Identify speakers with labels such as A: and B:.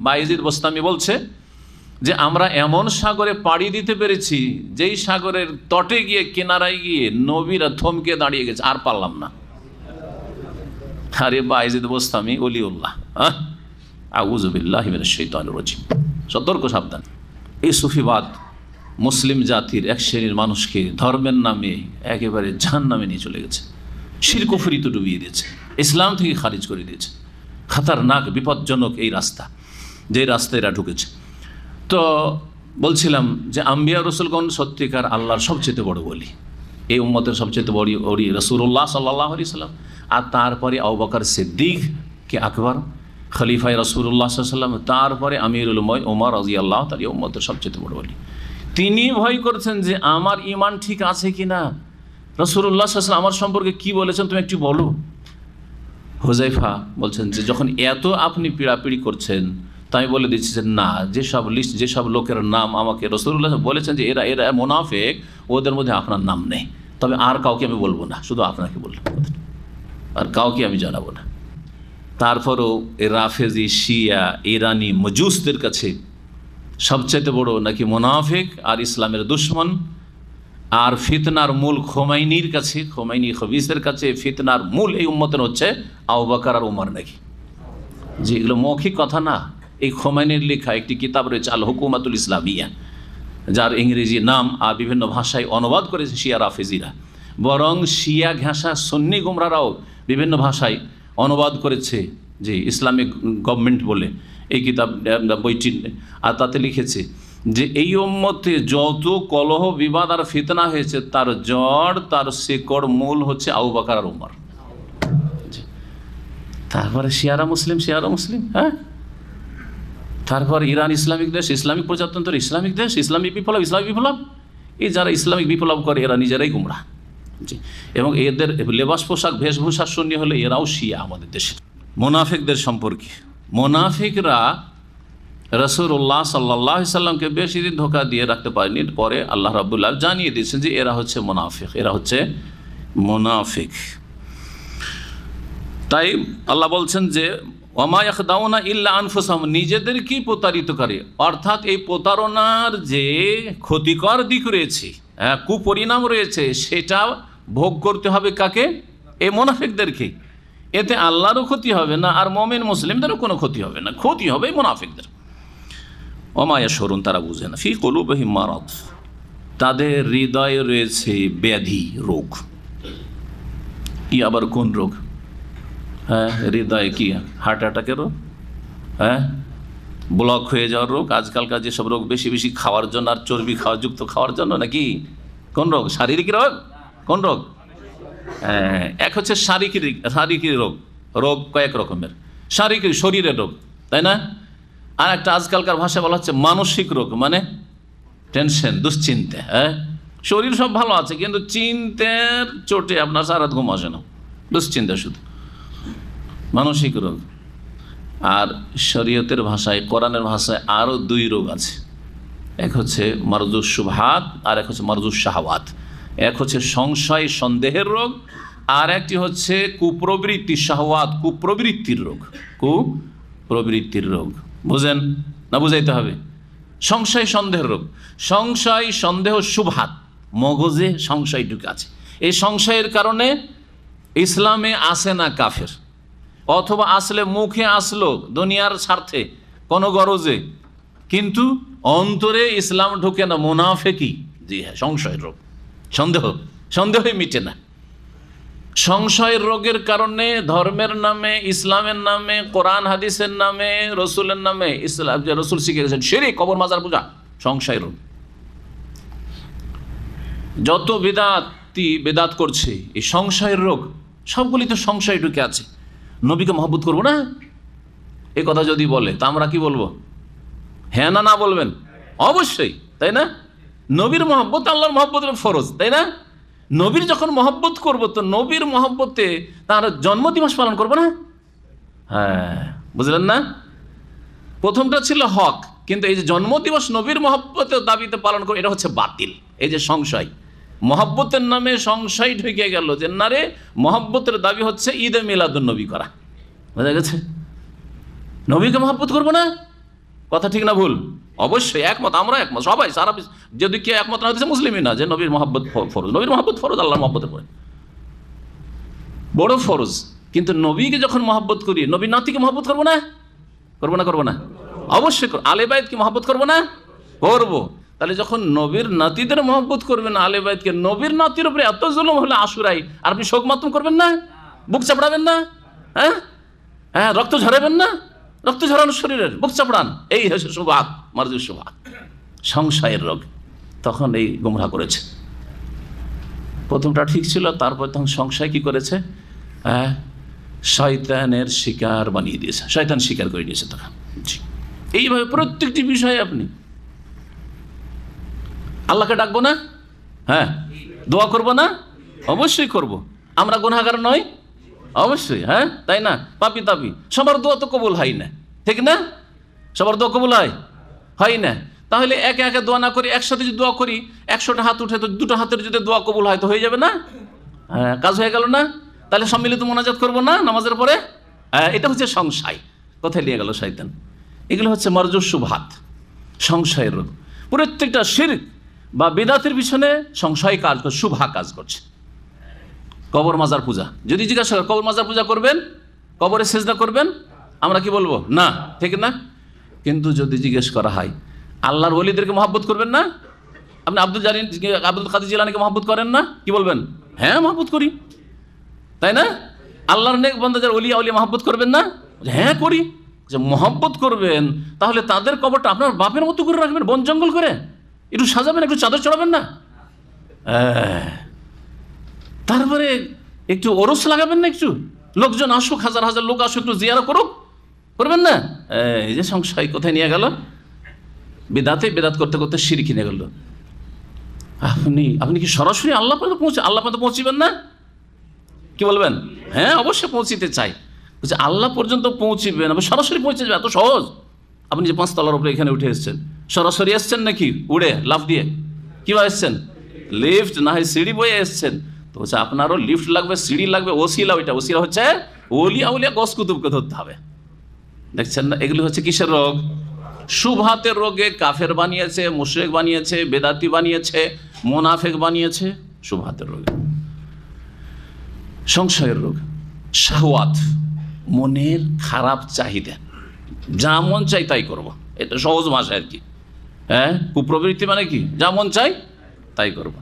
A: বাইজিদ বোস্তামি বলছে যে আমরা এমন সাগরে পাড়ি দিতে পেরেছি, যেই সাগরের তটে গিয়ে, কিনারায় গিয়ে নবীরা থমকে দাঁড়িয়ে গেছে, আর পারলাম না। আরে বাইজিদ বোস্তামি, অলিউল্লাহ হ্যাঁ আউজবিল্লাহ রজিম। সতর্ক, সাবধান। এই সুফিবাদ মুসলিম জাতির এক শ্রেণির মানুষকে ধর্মের নামে একেবারে ঝান নামে নিয়ে চলে গেছে। শিরকুফরিত ডুবিয়ে দিয়েছে। ইসলাম থেকে খারিজ করে দিয়েছে। খাতারনাক, বিপজ্জনক এই রাস্তা। যে রাস্তায় এরা ঢুকেছে। তো বলছিলাম যে আম্বিয়া রসুলগণ সত্যিকার আল্লাহর সবচেয়ে বড় বলি এই উম্মতের সবচেয়ে বড় ওরি রসুল্লাহ সাল্লাহ আলি সাল্লাম। আর তারপরে আউবাকার সিদ্দিক কে আকবর খলিফাই রসুল্লাহ সাল্লাম, তারপরে আমিরুল ময় ওমর রাজি আল্লাহ তার উম্মতের সবচেয়ে বড় বলি তিনি ভয় করছেন যে আমার ইমান ঠিক আছে কি না রসুল্লাহ সাল্লাম আমার সম্পর্কে কি বলেছেন তুমি একটু বলো। হোজাইফা বলছেন যে যখন এত আপনি পীড়াপিড়ি করছেন তো আমি বলে দিচ্ছি যে না, যেসব লিস্ট যেসব লোকের নাম আমাকে রসুল্লাহ বলেছেন যে এরা এরা মোনাফেক, ওদের মধ্যে আপনার নাম নেই। তবে আর কাউকে আমি বলব না, শুধু আপনাকে বললাম আর কাউকে আমি জানাব না। তারপরও রাফেজি, শিয়া, ইরানি মজুসদের কাছে সবচাইতে বড় নাকি মোনাফেক আর ইসলামের দুশ্মন আর ফিতনার মূল খোমাইনির কাছে, খোমাইনি খবিসের কাছে ফিতনার মূল এই উম্মতের হচ্ছে আউবাকার আর উমর নাকি। যে এগুলো মৌখিক কথা না। এই খোমাইনির লেখা একটি কিতাব রয়েছে আল হুকুমাতুল ইসলামিয়া, যার ইংরেজি নাম আর বিভিন্ন ভাষায় অনুবাদ করেছে শিয়া রাফেজিরা। বরং শিয়া ঘেঁষা সন্নি গুমরারাও বিভিন্ন ভাষায় অনুবাদ করেছে যে ইসলামিক গভর্নমেন্ট বলে এই কিতাব বইটি আর তাতে লিখেছে যে, এই ওম্মতে যত কলহ, বিবাদ আর ফিতনা হয়েছে, তার জড় তার শেকড় মূল হচ্ছে আউ বাকার উমর। তারপরে শিয়ারা মুসলিম শিয়ারা মুসলিম হ্যাঁ? তারপর ইরান ইসলামিক দেশ, ইসলামিক প্রজাতন্ত্র, ইসলামিক দেশ ইসলামিক বিপ্লব ইসলামিক বিপ্লব। এই যারা ইসলামিক বিপ্লব করে, এরা নিজেরাই গুমরা। জি। এবং এদের লেবাস পোশাক, বেশভূষা শূন্য হলে এরাও শিয়া আমাদের দেশে। মোনাফিকদের সম্পর্কে। মোনাফিকরা রসুল্লাহ সাল্লাহ সাল্লামকে বেশি দিন ধোকা দিয়ে রাখতে পারেনি। পরে আল্লাহ রাবুল্লাহ জানিয়ে দিয়েছেন যে এরা হচ্ছে মোনাফিক, এরা হচ্ছে মোনাফিক। তাই আল্লাহ বলছেন যে ওমায়াকদাউনা ইল্লা আনফুসাম নিজেদেরকেই প্রতারিত করে অর্থাৎ এই প্রতারণার যে ক্ষতিকর দিক রয়েছে হ্যাঁ কুপরিণাম রয়েছে সেটা ভোগ করতে হবে কাকে? এই মোনাফিকদেরকে। এতে আল্লাহরও ক্ষতি হবে না, আর মমিন মুসলিমদেরও কোনো ক্ষতি হবে না। ক্ষতি হবে মোনাফিকদের। অমায়া সরুন তারা বুঝে না। ফি কলুবহি মারাত তাদের হৃদয়ে রয়েছে ব্যাধি রোগ। কি আবার কোন রোগ? হ্যাঁ হৃদয়ে কি? হার্ট অ্যাটাকের রোগ? হ্যাঁ? ব্লক হয়ে যাওয়ার রোগ? আজকালকার যেসব রোগ বেশি বেশি খাওয়ার জন্য আর চর্বি খাওয়া, যুক্ত খাওয়ার জন্য নাকি? কোন রোগ? শারীরিক রোগ? কোন রোগ? হ্যাঁ এক হচ্ছে শারীরিক শারীরিক রোগ। রোগ কয়েক রকমের। শারীরিক শরীরের রোগ, তাই না? আর একটা আজকালকার ভাষায় বলা হচ্ছে মানসিক রোগ মানে টেনশন দুশ্চিন্তা হ্যাঁ? শরীর সব ভালো আছে, কিন্তু চিন্তার চোটে আপনার সারা ঘুম আসে না। দুশ্চিন্তা শুধু। মানসিক রোগ। আর শরীয়তের ভাষায়, কোরআনের ভাষায় আরও দুই রোগ আছে। এক হচ্ছে মারজুস সুভাত আর এক হচ্ছে মারজুস শাহওয়াত। এক হচ্ছে সংশয়, সন্দেহের রোগ, আর একটি হচ্ছে কুপ্রবৃত্তি শাহওয়াত, কুপ্রবৃত্তির রোগ। কুপ্রবৃত্তির রোগ। বুঝেন না বুঝাইতে হবে? সংশয়, সন্দেহের রোগ। সংশয়, সন্দেহ সুভাত মগজে সংশয় ঢুকে আছে। এই সংশয়ের কারণে ইসলামে আসে না কাফের। অথবা আসলে মুখে আসলো দুনিয়ার স্বার্থে, কোনো গরজে। কিন্তু অন্তরে ইসলাম ঢুকে না, মুনাফেকি। জি হ্যাঁ সংশয়ের রোগ। সন্দেহ, সন্দেহই মিটে না। সংশয়ের রোগের কারণে ধর্মের নামে, ইসলামের নামে, কোরআন, হাদিসের নামে, রসুলের নামে, ইসলাম, যে রসুল শিখে গেছেন সেরে কবর, মাজার, পূজা সংশয় রোগ। যত বেদাতি বেদাত করছে, এই সংশয়ের রোগ সবগুলি তো সংশয় ঢুকে আছে। নবীকে মহব্বত করব না? এ কথা যদি বলে, তা আমরা কি বলব? হ্যাঁ না না বলবেন? অবশ্যই, তাই না? নবীর মহব্বত আল্লাহর মহব্বতের ফরজ, তাই না? নবীর যখন মহব্বত করব, তো নবীর মহব্বতে তার জন্মদিবস পালন করব না? হ্যাঁ বুঝলেন না? প্রথমটা ছিল হক, কিন্তু এই যে জন্মদিবস নবীর মহব্বতের দাবিতে পালন করব এটা হচ্ছে বাতিল, এই যে সংশয়। মহব্বতের নামে সংশয় ঢুকে গেল যে, না রে, মহব্বতের দাবি হচ্ছে ঈদে মিলাদুল নবী করা। বোঝা গেছে? নবীকে মহাব্বত করব না? কথা ঠিক না ভুল? অবশ্যই একমত, আমরা একমত, সবাই, সারা যদি কেউ একমত না হতেছে মুসলিমই না, যে নবীর মহাব্বত ফরজ, নবীর মহাব্বত ফরজ, আল্লাহর মহাব্বতের পরে বড় ফরজ, কিন্তু নবীকে যখন মহাব্বত করি নবীর নাতিকে মহাব্বত করব না? করব না করব না? অবশ্যই আলেবায়দকে মহাব্বত করব না? করব। তাহলে যখন নবীর নাতিদের মহব্বত করবেন আলেবায়দকে নবীর নাতির উপরে এত জুলুম হলে আশুরাই, আর আপনি শোক মাতম করবেন না? বুক চাপড়াবেন না? হ্যাঁ? হ্যাঁ রক্ত ঝরাবেন না? রক্ত ঝরানো শরীরের, বুক চাপড়ান। এই হচ্ছে সুভাগ মার্জুর সুভাগ সংশয়ের রোগ, তখন এই গুমরা করেছে। প্রথমটা ঠিক ছিল, তারপর তখন সংশয় কি করেছে? হ্যাঁ শয়তানের শিকার বানিয়ে দিয়েছে, শয়তান শিকার করে নিয়েছে তখন। এইভাবে প্রত্যেকটি বিষয়ে আপনি আল্লাহকে ডাকবো না? হ্যাঁ। দোয়া করব না? অবশ্যই করব। আমরা গুনাগার নই? অবশ্যই হ্যাঁ? তাই না? পাপি তাপি। সবার দোয়া তো কবুল হয় না। ঠিক না? সবার দোয়া কবুল হয়? হয় না। তাহলে একে একে দোয়া না করি একসাথে যদি দোয়া করি, একশোটা হাত উঠে তো দুটো হাতের যদি দোয়া কবুল হয় তো হয়ে যাবে না? হ্যাঁ কাজ হয়ে গেল না? তাহলে সম্মিলিত মোনাজাত করব না নামাজের পরে? হ্যাঁ এটা হচ্ছে সংশয়। কোথায় নিয়ে গেল শয়তান? এগুলো হচ্ছে মর্যস্য ভাত সংশয়ের রোগ প্রত্যেকটা শির্ক বা বেদাতের পিছনে সংশয় কাজ করছে, শুভা কাজ করছে। কবর মাজার পূজা। যদি জিজ্ঞাসা করে, কবর মাজার পূজা করবেন? কবরে সেজদা করবেন? আমরা কি বলব? না, ঠিক না? কিন্তু যদি জিজ্ঞেস করা হয়, আল্লাহর ওলিদেরকে মহাব্বত করবেন না? আপনি আব্দুল জালিন আব্দুল কাদের জিলানিকে মহাব্বত করেন না? কি বলবেন? হ্যাঁ মহাব্বত করি। তাই না? আল্লাহর নেক বন্দাদের অলিয়া অলিয়া মহাব্বত করবেন না? হ্যাঁ করি। যে মহাব্বত করবেন, তাহলে তাদের কবরটা আপনার বাপের মতো করে রাখবেন, বন জঙ্গল করে। একটু সাজাবেন একটু চাদর চড়াবেন না? আহ, তারপরে একটু ওরস লাগাবেন না একটু? লোকজন আসুক হাজার হাজার লোক আসুক একটু জিয়ারা করুক। করবেন না? এই যে সংশয় কোথায় নিয়ে গেল? বেদাতে বেদাত করতে করতে সিঁড়ি কিনে গেল। আপনি আপনি কি সরাসরি আল্লাহ পর্যন্ত পৌঁছে আল্লাহ পর্যন্ত পৌঁছিবেন না? কি বলবেন? হ্যাঁ অবশ্যই পৌঁছিতে চাই। বলছে আল্লাহ পর্যন্ত পৌঁছিবেন আপনি সরাসরি পৌঁছে যাবে এত সহজ। আপনি যে পাঁচতলার উপরে এখানে উঠে এসেছেন। সরাসরি এসছেন নাকি? উড়ে, লাফ দিয়ে। কীভাবে এসছেন? লিফট, না হয় সিঁড়ি বয়ে এসছেন। তো হচ্ছে আপনারও লিফট লাগবে, সিঁড়ি লাগবে, ওসিলা ওইটা, ওসিলা হচ্ছে ওলিয়া উলিয়া গস কুতুবকে ধরতে হবে। দেখছেন না? এগুলি হচ্ছে কিসের রোগ? সুভাতের রোগে কাফের বানিয়েছে, মুশরেক বানিয়েছে, বেদাতি বানিয়েছে, মোনাফেক বানিয়েছে, সুভাতের রোগে। সংশয়ের রোগ। শাহওয়াত, মনের খারাপ চাহিদা। যা মন চাই তাই করব। এটা সহজ ভাষা আর কি। হ্যাঁ? কুপ্রবৃত্তি মানে কি? যা মন চাই তাই করব।